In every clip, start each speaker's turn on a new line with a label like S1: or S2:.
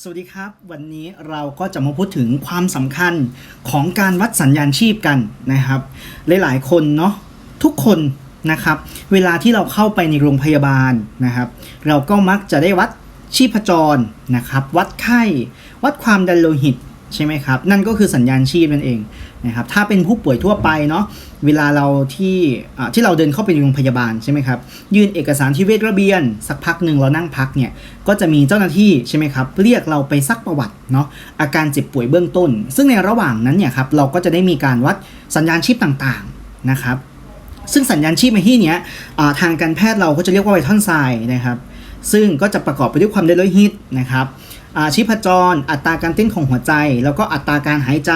S1: สวัสดีครับ วันนี้เราก็จะมาพูดถึงความสำคัญของการวัดสัญญาณชีพกันนะครับ หลายๆ คนเนาะทุกคนนะครับ เวลาที่เราเข้าไปในโรงพยาบาลนะครับ เราก็มักจะได้วัดชีพจรนะครับ วัดไข้ วัดความดันโลหิต ใช่ไหมครับ นั่นก็คือสัญญาณชีพนั่นเองนะครับถ้าเป็นผู้ป่วยทั่วไปเนาะเวลาเราที่ที่เราเดินเข้าไปในโรงพยาบาลใช่ไหมครับยื่นเอกสารที่เวชระเบียน สักพักหนึ่งเรานั่งพักเนี่ยก็จะมีเจ้าหน้าที่ใช่ไหมครับเรียกเราไปซักประวัติเนาะอาการเจ็บป่วยเบื้องต้น ซึ่งในระหว่างนั้นเนี่ยครับเราก็จะได้มีการวัดสัญญาณชีพต่างๆนะครับซึ่งสัญญาณชีพในที่นี้ทางการแพทย์เราก็จะเรียกว่าไวทอนไซน์นะครับซึ่งก็จะประกอบไปด้วยความดันโลหิตนะครับ ชีพจร อัตราการเต้นของหัวใจ แล้วก็อัตราการหายใจ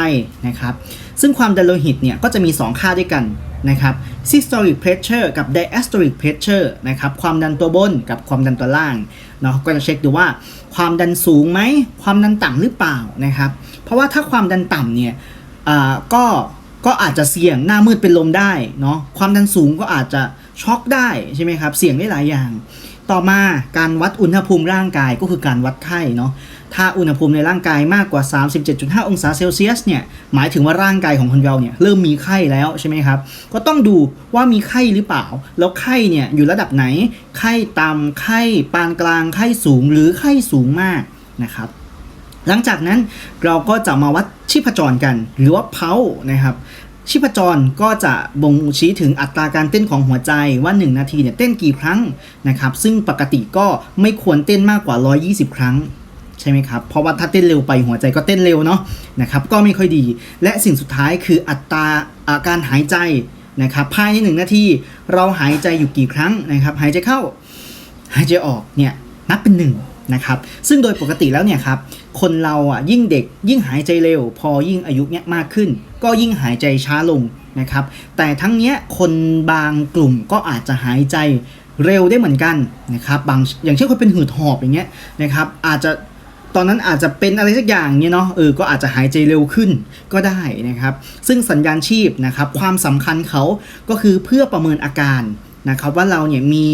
S1: นะครับ ซึ่งความดันโลหิตเนี่ยก็จะมี 2 ค่าด้วยกันนะครับ systolic pressure กับ diastolic pressure นะครับความดันตัวบนกับความดันตัวล่างเนาะก็จะเช็คดูว่าความดันสูงไหมความดันต่ำหรือเปล่านะครับ เพราะว่าถ้าความดันต่ำเนี่ยอ่าก็ก็อาจจะเสี่ยงหน้ามืดเป็นลมได้เนาะความดันสูงก็อาจจะช็อกได้ใช่ไหมครับ เสี่ยงได้หลายอย่าง ต่อมาการวัดอุณหภูมิร่างกายก็คือการวัดไข้เนาะ ถ้าอุณหภูมิในร่างกายมากกว่า 37.5 องศาเซลเซียสเนี่ยหมายถึงว่าร่างกายของคนเราเนี่ยเริ่มมีไข้แล้วใช่ไหมครับ ก็ต้องดูว่ามีไข้หรือเปล่า แล้วไข้เนี่ยอยู่ระดับไหน ไข้ต่ำไข้ปานกลาง ไข้สูงหรือไข้สูงมากนะครับ หลังจากนั้นเราก็จะมาวัดชีพจรกัน หรือว่าเพานะครับชีพจรก็จะบ่งชี้ถึงอัตราการเต้นของหัวใจว่า 1 นาทีเนี่ยเต้นกี่ครั้งนะครับ ซึ่งปกติก็ไม่ควรเต้นมากกว่า 120 ครั้ง ใช่ไหมครับ เพราะว่าถ้าเต้นเร็วไปหัวใจก็เต้นเร็วเนาะนะครับก็ไม่ค่อยดี และสิ่งสุดท้ายคืออัตราอาการหายใจนะครับภายใน1นาทีเราหายใจอยู่กี่ครั้งนะครับ หายใจเข้าหายใจออกเนี่ยนับเป็นหนึ่งนะครับซึ่งโดยปกติแล้วเนี่ยครับคนเราอะยิ่งเด็กยิ่งหายใจเร็ว พอยิ่งอายุเนี่ยมากขึ้น ก็ยิ่งหายใจช้าลงนะครับ แต่ทั้งเนี้ยคนบางกลุ่มก็อาจจะหายใจเร็วได้เหมือนกันนะครับบางอย่างเช่นคนเป็นหืดหอบอย่างเงี้ยนะครับอาจจะ ตอนนั้นอาจจะเป็นอะไรสักอย่างเนี่ยเนาะเออก็อาจจะหายใจเร็วขึ้นก็ได้นะครับ ซึ่งสัญญาณชีพนะครับความสำคัญเขาก็คือเพื่อประเมินอาการ นะครับว่าเราเนี่ยมี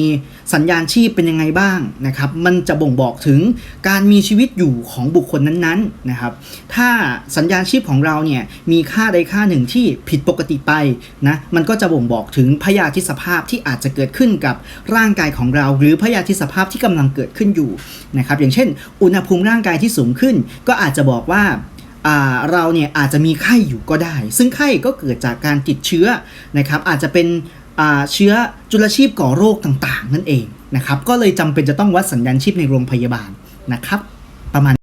S1: สัญญาณชีพเป็นยังไงบ้างนะครับ มันจะบ่งบอกถึงการมีชีวิตอยู่ของบุคคลนั้นๆนะครับ ถ้าสัญญาณชีพของเราเนี่ยมีค่าใดค่าหนึ่งที่ผิดปกติไปนะมันก็จะบ่งบอกถึงพยาธิสภาพที่อาจจะเกิดขึ้นกับร่างกายของเรา หรือพยาธิสภาพที่กำลังเกิดขึ้นอยู่นะครับอย่างเช่น อุณหภูมิร่างกายที่สูงขึ้น ก็อาจจะบอกว่าเราเนี่ยอาจจะมีไข้อยู่ก็ได้ ซึ่งไข้ก็เกิดจากการติดเชื้อนะครับอาจจะเป็น เชื้อจุลชีพก่อโรคต่างๆ นั่นเองนะครับ ก็เลยจำเป็นจะต้องวัดสัญญาณชีพในโรงพยาบาลนะครับ ประมาณ